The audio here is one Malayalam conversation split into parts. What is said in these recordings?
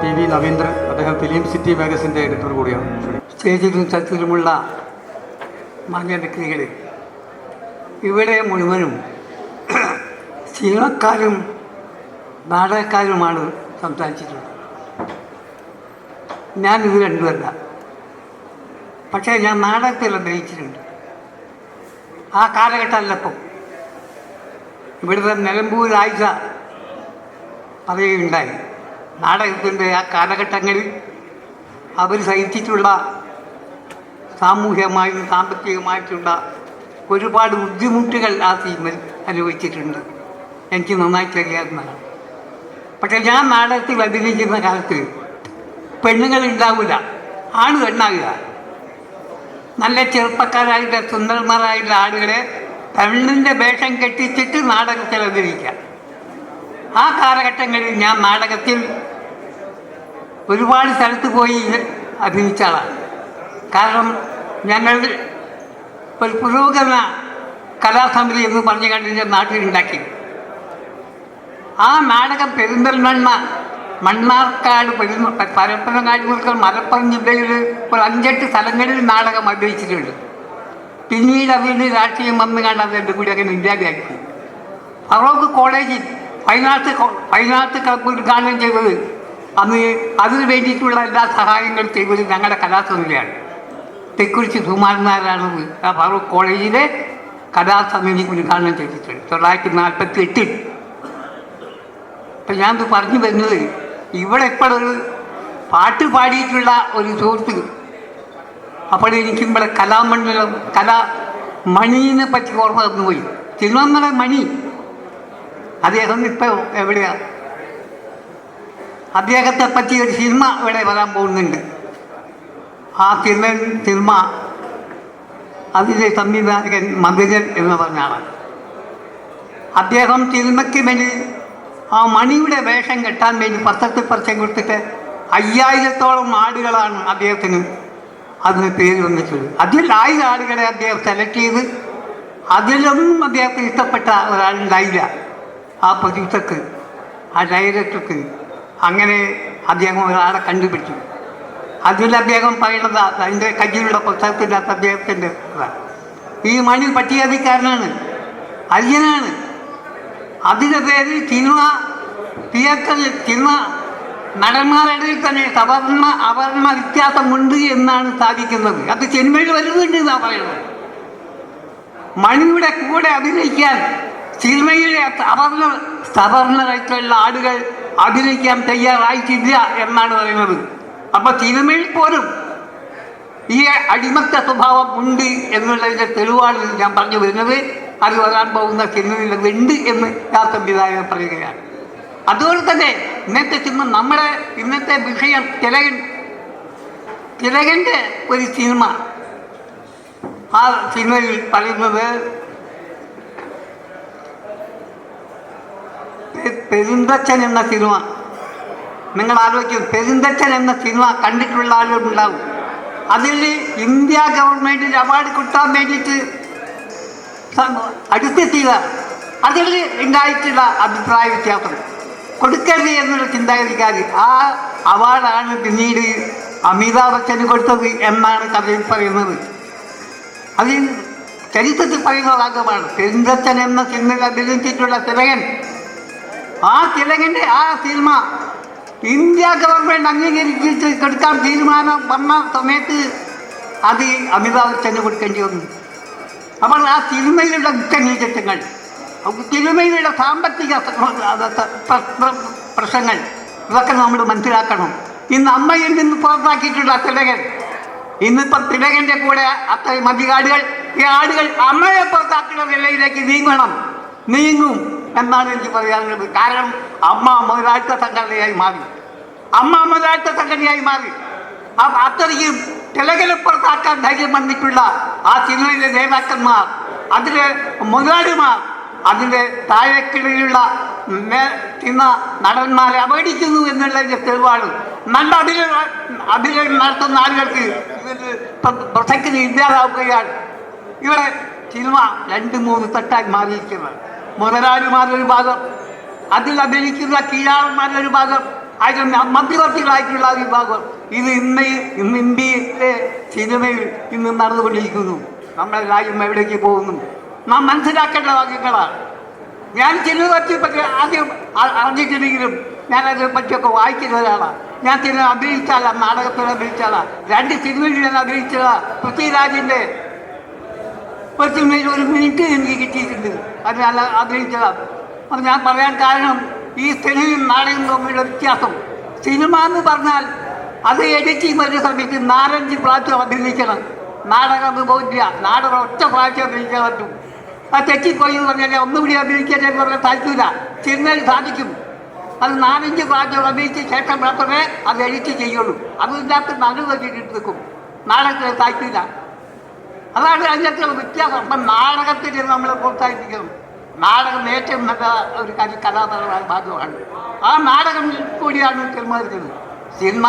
പി വി നവീന്ദ്രൻ അദ്ദേഹം ഫിലിം സിറ്റി മാഗസിന്റെ എഡിറ്റർ കൂടിയാണ്. സ്റ്റേജിലും തരത്തിലുമുള്ള മാന്യ വ്യക്തികളെ ഇവിടെ മുഴുവനും സിനിമക്കാരും നാടകക്കാരുമാണ് സംസാരിച്ചിട്ടുള്ളത്. ഞാൻ ഇത് രണ്ടുമല്ല. പക്ഷേ ഞാൻ നാടകത്തിൽ അഭിനയിച്ചിട്ടുണ്ട്. ആ കാലഘട്ടമല്ലപ്പം ഇവിടുത്തെ നിലമ്പൂർ പറയുകയുണ്ടായി. നാടകത്തിന്റെ ആ കാലഘട്ടങ്ങളിൽ അവർ സഹിച്ചിട്ടുള്ള സാമൂഹികമായും സാമ്പത്തികമായിട്ടുള്ള ഒരുപാട് ബുദ്ധിമുട്ടുകൾ ആ ടീമിൽ അനുഭവിച്ചിട്ടുണ്ട്. എനിക്ക് നന്നായിട്ട് അറിയാവുന്നതാണ് പക്ഷെ ഞാൻ നാടകത്തിൽ അഭിനയിക്കുന്ന കാലത്ത് പെണ്ണുങ്ങൾ ഉണ്ടാവില്ല ആണ് പെണ്ണാകുക നല്ല ചെറുപ്പക്കാരായിട്ട് സുന്ദരന്മാരായിട്ടുള്ള ആളുകളെ പെണ്ണിന്റെ വേഷം കെട്ടിച്ചിട്ട് നാടകത്തിൽ അഭിനയിക്കാം. ആ കാലഘട്ടങ്ങളിൽ ഞാൻ നാടകത്തിൽ ഒരുപാട് സ്ഥലത്ത് പോയി അഭിനയിച്ച ആളാണ്. കാരണം ഞങ്ങൾ ഒരു പുരോഗമന കലാസമിതി എന്ന് പറഞ്ഞു കണ്ടിട്ട് നാട്ടിലുണ്ടാക്കി. ആ നാടകം പെരിന്തൽമണ്ണ മണ്ണാർക്കാട് പെരുന്ന പരപ്പനങ്ങാടി മുതൽ മലപ്പുറം ജില്ലയിൽ ഒരു അഞ്ചെട്ട് സ്ഥലങ്ങളിൽ നാടകം അഭിനയിച്ചിട്ടുണ്ട്. പിന്നീട് അവരുടെ രാഷ്ട്രീയം വന്നു അത് എന്റെ കൂടി അങ്ങനെ ഇല്ലാതെയാക്കി ഫറോക്ക് കോളേജിൽ ആർട്ട് ക്ലബ്ബ് ഉദ്ഘാടനം ചെയ്തത് അന്ന് അതിന് വേണ്ടിയിട്ടുള്ള എല്ലാ സഹായങ്ങളും ചെയ്തത് ഞങ്ങളുടെ കലാസമിതിയാണ് തെക്കുറിച്ച് സുമാരന്മാരാണ് ഫാറൂഖ് കോളേജിലെ കലാസമിതി ഉദ്ഘാടനം ചെയ്തിട്ടുണ്ട്. തൊള്ളായിരത്തി നാൽപ്പത്തി എട്ടിൽ അപ്പം ഞാൻ പറഞ്ഞു വരുന്നത് ഇവിടെ ഇപ്പോഴൊരു പാട്ട് പാടിയിട്ടുള്ള ഒരു സുഹൃത്ത് അപ്പോൾ എനിക്ക് ഇവിടെ കലാമണ്ഡലം കലാ മണീനെ പറ്റി ഓർമ്മ തന്നുപോയി തിരുവണ്ണ മണി. അദ്ദേഹം ഇപ്പോൾ എവിടെയാ? അദ്ദേഹത്തെ പറ്റി ഒരു സിനിമ ഇവിടെ വരാൻ പോകുന്നുണ്ട്. ആ സിനിമ സിനിമ അതിന്റെ സംവിധായകൻ മധുരൻ എന്ന് പറഞ്ഞ ആളാണ്. അദ്ദേഹം സിനിമയ്ക്ക് വേണ്ടി ആ മണിയുടെ വേഷം കെട്ടാൻ വേണ്ടി പത്രത്തിൽ പരസ്യം കൊടുത്തിട്ട് അയ്യായിരത്തോളം ആടുകളാണ് അദ്ദേഹത്തിന് അതിന് പേര് വന്നിട്ടുള്ളത്. അതിൽ ആയിരം ആളുകളെ അദ്ദേഹം സെലക്ട് ചെയ്ത് അതിലൊന്നും അദ്ദേഹത്തിന് ഇഷ്ടപ്പെട്ട ഒരാളുണ്ടായില്ല. ആ പ്രൊഡ്യൂസർക്ക് ആ ഡയറക്ടർക്ക് അങ്ങനെ അദ്ദേഹം ഒരാളെ കണ്ടുപിടിച്ചു. അതിൽ അദ്ദേഹം പറയുന്നത് അതിന്റെ കയ്യിലുള്ള പുസ്തകത്തിനകത്ത് അദ്ദേഹത്തിന്റെ. ഈ മണി പട്ടികജാതിക്കാരനാണ് അയ്യനാണ് അതിന്റെ പേര് സിനിമ തിയേറ്ററിൽ സിനിമ നടന്മാരുടെ തന്നെ സവർണ അവർണ വ്യത്യാസമുണ്ട് എന്നാണ് സ്ഥാപിക്കുന്നത് അത് സിനിമയിൽ വരുന്നുണ്ട് എന്നാണ് പറയുന്നത്. മണിയുടെ കൂടെ അഭിനയിക്കാൻ സിനിമയിലെ തവർന്ന് തവർന്നതായിട്ടുള്ള ആളുകൾ അഭിനയിക്കാൻ തയ്യാറായിട്ടില്ല എന്നാണ് പറയുന്നത്. അപ്പൊ സിനിമയിൽ പോലും ഈ അടിമത്ത സ്വഭാവം ഉണ്ട് എന്നുള്ളതിന്റെ തെളിവാണ് ഞാൻ പറഞ്ഞു വരുന്നത്. അത് വരാൻ പോകുന്ന സിനിമയിൽ ഉണ്ട് എന്ന് ആ സംവിധായകൻ പറയുകയാണ്. അതുപോലെ തന്നെ ഇന്നത്തെ സിനിമ നമ്മുടെ ഇന്നത്തെ വിഷയം തിലകൻ തിലകന്റെ ഒരു സിനിമ ആ സിനിമയിൽ പറയുന്നത് പെരുന്തച്ഛൻ എന്ന സിനിമ. നിങ്ങൾ ആലോചിക്കും പെരുന്തച്ഛൻ എന്ന സിനിമ കണ്ടിട്ടുള്ള ആളുകളുണ്ടാവും അതിൽ ഇന്ത്യ ഗവൺമെന്റിന് അവാർഡ് കിട്ടാൻ വേണ്ടിയിട്ട് അടുത്തെത്തിയതാണ് അതിൽ ഉണ്ടായിട്ടുള്ള അഭിപ്രായ വ്യത്യാസം. കൊടുക്കരുത് എന്നുള്ള ചിന്താഗതിക്കാർ ആ അവാർഡാണ് പിന്നീട് അമിതാഭ് ബച്ചന് കൊടുത്തത് എന്നാണ് കഥയിൽ പറയുന്നത്. അതിൽ ചരിത്രത്തിൽ പറയുന്ന ഭാഗമാണ് പെരുന്തച്ഛൻ എന്ന സിനിമയിൽ അഭിനയിച്ചിട്ടുള്ള തിലകൻ ആ തെലുങ്കിന്റെ ആ സിനിമ ഇന്ത്യ ഗവൺമെന്റ് അംഗീകരിച്ച് എടുക്കാൻ തീരുമാനം വന്ന സമയത്ത് അത് അമിതാഭ് ബച്ചന് കൊടുക്കേണ്ടി വന്നു. അപ്പോൾ ആ സിനിമയിലുള്ള കുറ്റനീചത്വങ്ങൾ സിനിമയിലുള്ള സാമ്പത്തിക പ്ര- പ്ര- പ്ര- പ്രശ്നങ്ങൾ ഇതൊക്കെ നമ്മൾ മനസ്സിലാക്കണം. ഇന്ന് അമ്മയിൽ നിന്ന് പുറത്താക്കിയിട്ടുള്ള തിലകൻ ഇന്നിപ്പോൾ തിലകന്റെ കൂടെ അത്രയും അധികാരികൾ ഈ ആടുകൾ അമ്മയെ പുറത്താക്കുന്ന നിലയിലേക്ക് നീങ്ങണം. നീങ്ങും. എന്നാണ് എനിക്ക് പറയാനുള്ളത്. കാരണം അമ്മ മുതലാളിത്ത സംഘടനയായി മാറി. അമ്മ മുതലാളിത്ത സംഘടനയായി മാറി. അത്രയും തിലകലപ്പുറത്താക്കാൻ ധൈര്യം വന്നിട്ടുള്ള ആ സിനിമയിലെ നേതാക്കന്മാർ അതിലെ മുതലാളിമാർ അതിന്റെ താഴെക്കിടയിലുള്ള തിന്ന നടന്മാരെ അപകടിക്കുന്നു എന്നുള്ളതിന്റെ തെളിവാണ്. നല്ല അതിൽ അതിൽ നടത്തുന്ന ആളുകൾക്ക് പ്രസക്തി ഇല്ലാതാവുകയാണ്. ഇവിടെ സിനിമ രണ്ട് മൂന്ന് തട്ടായി മാറിയിരിക്കുന്നത് മുതലാളിമാരൊരു ഭാഗം അതിൽ അഭിനയിക്കുന്ന ഒരു ഭാഗം അതിൽ മധ്യവർത്തികളായിട്ടുള്ള വിഭാഗം ഇത് ഇന്ന് ഇന്ന് ഇന്ത്യയിലെ സിനിമയിൽ ഇന്ന് നടന്നുകൊണ്ടിരിക്കുന്നു. നമ്മുടെ രാജ്യം എവിടേക്ക് പോകുന്നു? നാം മനസ്സിലാക്കേണ്ട വാക്യങ്ങളാണ്. ഞാൻ ചിലത് പറ്റി ആദ്യം അറിഞ്ഞിട്ടുണ്ടെങ്കിലും ഞാൻ അതിനെ പറ്റിയൊക്കെ വായിക്കുന്ന ഒരാളാണ്. ഞാൻ ചില അഭിനയിച്ചാലാ നാടകത്തിൽ അഭിനയിച്ചാലാ രണ്ട് സിനിമയിൽ ഞാൻ അഭിനയിച്ചതാ പൃഥ്വിരാജിന്റെ ഒരു സിനിമയിൽ ഒരു മിനിറ്റ് എനിക്ക് കിട്ടിയിട്ടുണ്ട്. അത് ഞാൻ അഭിനയിച്ചതാണ്. അപ്പം ഞാൻ പറയാൻ കാരണം ഈ സിനിമയും നാടകം തമ്മിലുള്ള വ്യത്യാസം. സിനിമ എന്ന് പറഞ്ഞാൽ അത് എഡിറ്റ് ചെയ്യുന്ന സമയത്ത് നാലഞ്ച് പ്രാവശ്യം അഭിനയിക്കണം. നാടകം അത് പോയില്ല നാടകം ഒറ്റ പ്രാവശ്യം അഭിനയിക്കാൻ പറ്റും. ആ തെറ്റിപ്പോയി എന്ന് പറഞ്ഞാൽ ഒന്നുകൂടി അഭിനയിക്കാൻ എന്ന് പറഞ്ഞാൽ സാധിക്കില്ല സിനിമയിൽ സാധിക്കും. അത് നാലഞ്ച് പ്രാവശ്യം അഭിനയിച്ച ശേഷം മാത്രമേ അത് എഡിറ്റ് ചെയ്യുള്ളൂ. അതില്ലാത്ത നടുവ് നിൽക്കും നാടകത്തിൽ സാധിക്കില്ല അതാണ് അതിനകത്ത് വ്യത്യാസം. അപ്പം നാടകത്തിന് നമ്മൾ പ്രോത്സാഹിപ്പിക്കുന്നു. നാടകം ഏറ്റവും നല്ല ഒരു കല കലാപരമായ ഭാഗമാണ് ആ നാടകം കൂടിയാണ് തീരുമാനിക്കുന്നത് സിനിമ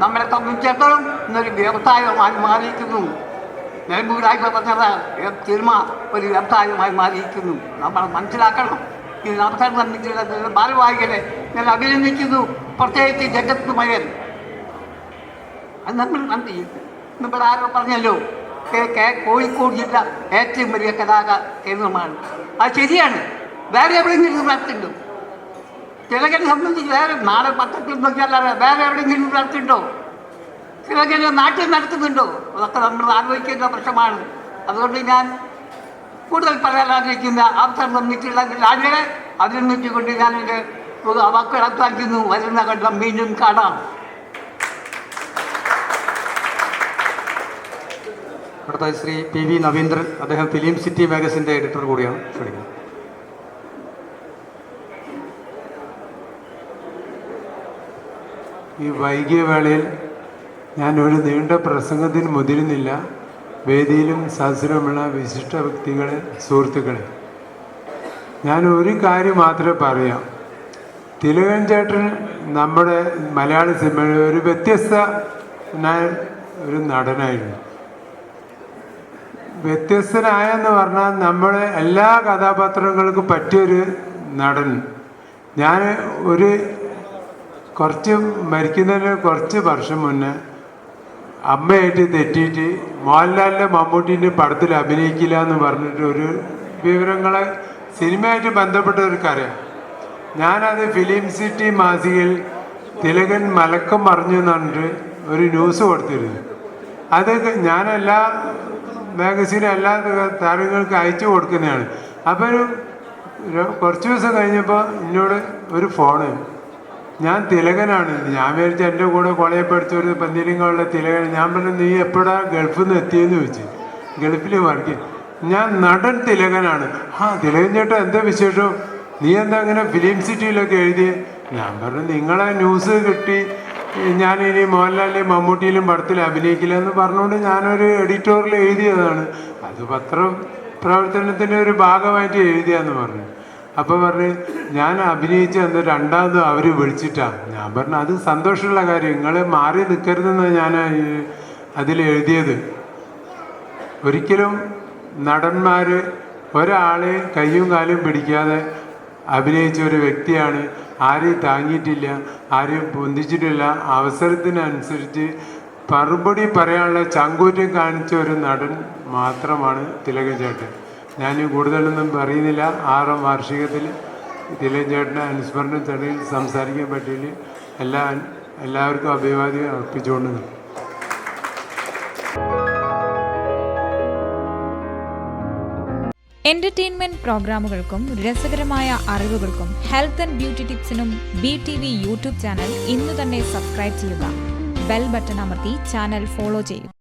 നമ്മളെ സംബന്ധിച്ചിടത്തോളം ഇന്നൊരു വ്യവസായമായി മാറിയിരിക്കുന്നു. നിലമ്പൂരായി പറഞ്ഞത് സിനിമ ഒരു വ്യവസായമായി മാറിയിരിക്കുന്നു. നമ്മൾ മനസ്സിലാക്കണം. ഇത് അവസരം തന്നിട്ടുള്ള ഭാരവാഹികളെ ഞാൻ അഭിനന്ദിക്കുന്നു. പ്രത്യേകിച്ച് ജഗത് മയൻ അത് നമ്മൾ നന്ദി നമ്മൾ ആരോ പറഞ്ഞല്ലോ കോഴിക്കോട് ജില്ല ഏറ്റവും വലിയ കലാക കേന്ദ്രമാണ്. അത് ശരിയാണ്. വേറെ എവിടെയെങ്കിലും നടത്തിണ്ടോ ചിലകരെ സംബന്ധിച്ച് വേറെ നാളെ പത്രത്തിൽ നോക്കിയാലും വേറെ എവിടെയെങ്കിലും നടത്തുന്നുണ്ടോ ചിലകരെ നാട്ടിൽ നടത്തുന്നുണ്ടോ? അതൊക്കെ നമ്മൾ ആലോചിക്കേണ്ട പ്രശ്നമാണ്. അതുകൊണ്ട് ഞാൻ കൂടുതൽ പറയാൻ ആഗ്രഹിക്കുന്ന അവസരം തന്നിട്ടുള്ള രാജ്യങ്ങളെ അഭിനന്ദിച്ചുകൊണ്ട് ഞാൻ എന്റെ വാക്കുകൾ അവസാനിക്കുന്നു വരുന്ന കണ്ടം വീണ്ടും കാണാം. അടുത്തായി ശ്രീ പി വി നവീന്ദ്രൻ അദ്ദേഹം ഫിലിം സിറ്റി മാഗസിന്റെ എഡിറ്റർ കൂടിയാണ്. ക്ഷണിക്കുന്നത് ഈ വൈകിയ വേളയിൽ ഞാൻ ഒരു നീണ്ട പ്രസംഗത്തിന് മുതിരുന്നില്ല. വേദിയിലും സദസ്സിലുമുള്ള വിശിഷ്ട വ്യക്തികളെ സുഹൃത്തുക്കളെ. ഞാൻ ഒരു കാര്യം മാത്രമേ പറയാം. തിലകൻ ചേട്ടൻ നമ്മുടെ മലയാള സിനിമയിൽ ഒരു വ്യത്യസ്ത ഒരു നടനായിരുന്നു. വ്യത്യസ്തനായെന്ന് പറഞ്ഞാൽ നമ്മളെ എല്ലാ കഥാപാത്രങ്ങൾക്കും പറ്റിയൊരു നടൻ. ഞാൻ ഒരു കുറച്ച് മരിക്കുന്നതിന് കുറച്ച് വർഷം മുന്നേ അമ്മയായിട്ട് തെറ്റിയിട്ട് മോഹൻലാലിന്റെ മമ്മൂട്ടീന്റെ പടത്തിൽ അഭിനയിക്കില്ല എന്ന് പറഞ്ഞിട്ട് ഒരു വിവരങ്ങളെ സിനിമയായിട്ട് ബന്ധപ്പെട്ടവർക്കറിയാം ഞാനത് ഫിലിം സിറ്റി മാസികയിൽ തിലകൻ മലക്കം പറഞ്ഞു എന്ന് പറഞ്ഞിട്ട് ഒരു ന്യൂസ് കൊടുത്തിരുന്നു. അത് ഞാൻ മാഗസീനും എല്ലാ താരങ്ങൾക്ക് അയച്ചു കൊടുക്കുന്നതാണ്. അപ്പോൾ ഒരു കുറച്ച് ദിവസം കഴിഞ്ഞപ്പോൾ എന്നോട് ഒരു ഫോണ്. ഞാൻ തിലകനാണ്. ഞാൻ വിചാരിച്ച എന്റെ കൂടെ കോളേജ് പഠിച്ച ഒരു പന്തിരിങ്ങളുടെ തിലകൻ. ഞാൻ പറഞ്ഞു നീ എപ്പോഴാ ഗൾഫിൽ നിന്ന് എത്തിയെന്ന് ചോദിച്ചു. ഗൾഫിൽ വർക്ക് ഞാൻ നടൻ തിലകനാണ്. ആ തിലകൻ ചേട്ടാ എന്താ വിശേഷം? നീ എന്താ അങ്ങനെ ഫിലിം സിറ്റിയിലൊക്കെ എഴുതി ഞാൻ പറഞ്ഞു നിങ്ങളെ ന്യൂസ് കിട്ടി ഞാൻ ഇനി മോഹൻലാലിന്റെയും മമ്മൂട്ടിയിലും പടത്തിൽ അഭിനയിക്കില്ല എന്ന് പറഞ്ഞുകൊണ്ട് ഞാനൊരു എഡിറ്റോറിൽ എഴുതിയതാണ്. അത് പത്രം പ്രവർത്തനത്തിന്റെ ഒരു ഭാഗമായിട്ട് എഴുതിയെന്ന് പറഞ്ഞു. അപ്പോൾ പറഞ്ഞ് ഞാൻ അഭിനയിച്ച അന്ന് രണ്ടാമത് അവർ വിളിച്ചിട്ടാണ് ഞാൻ പറഞ്ഞു അത് സന്തോഷമുള്ള കാര്യം. നിങ്ങൾ മാറി നിൽക്കരുതെന്ന് ഞാൻ അതിൽ എഴുതിയത്. ഒരിക്കലും നടന്മാർ ഒരാളെ കയ്യും കാലും പിടിക്കാതെ അഭിനയിച്ച ഒരു വ്യക്തിയാണ് ആരെയും താങ്ങിയിട്ടില്ല ആരെയും പൊന്തിച്ചിട്ടില്ല അവസരത്തിനനുസരിച്ച് മറുപടി പറയാനുള്ള ചങ്കൂറ്റം കാണിച്ച ഒരു നടൻ മാത്രമാണ് തിലകൻ ചേട്ടൻ. ഞാൻ കൂടുതലൊന്നും പറയുന്നില്ല. ആറാം വാർഷികത്തിൽ തിലകൻ ചേട്ടനെ അനുസ്മരണ ചടങ്ങിൽ സംസാരിക്കാൻ പറ്റിയില്ല. എല്ലാ എല്ലാവർക്കും അഭിവാദ്യം അർപ്പിച്ചുകൊണ്ട് എന്റർടൈൻമെന്റ് പ്രോഗ്രാമുകൾക്കും രസകരമായ അറിവുകൾക്കും health and beauty ടിപ്സിനും B T V YouTube channel ഇന്ന് തന്നെ സബ്സ്ക്രൈബ് ചെയ്യുക. ബെൽ ബട്ടൺ അമർത്തി ചാനൽ ഫോളോ ചെയ്യുക.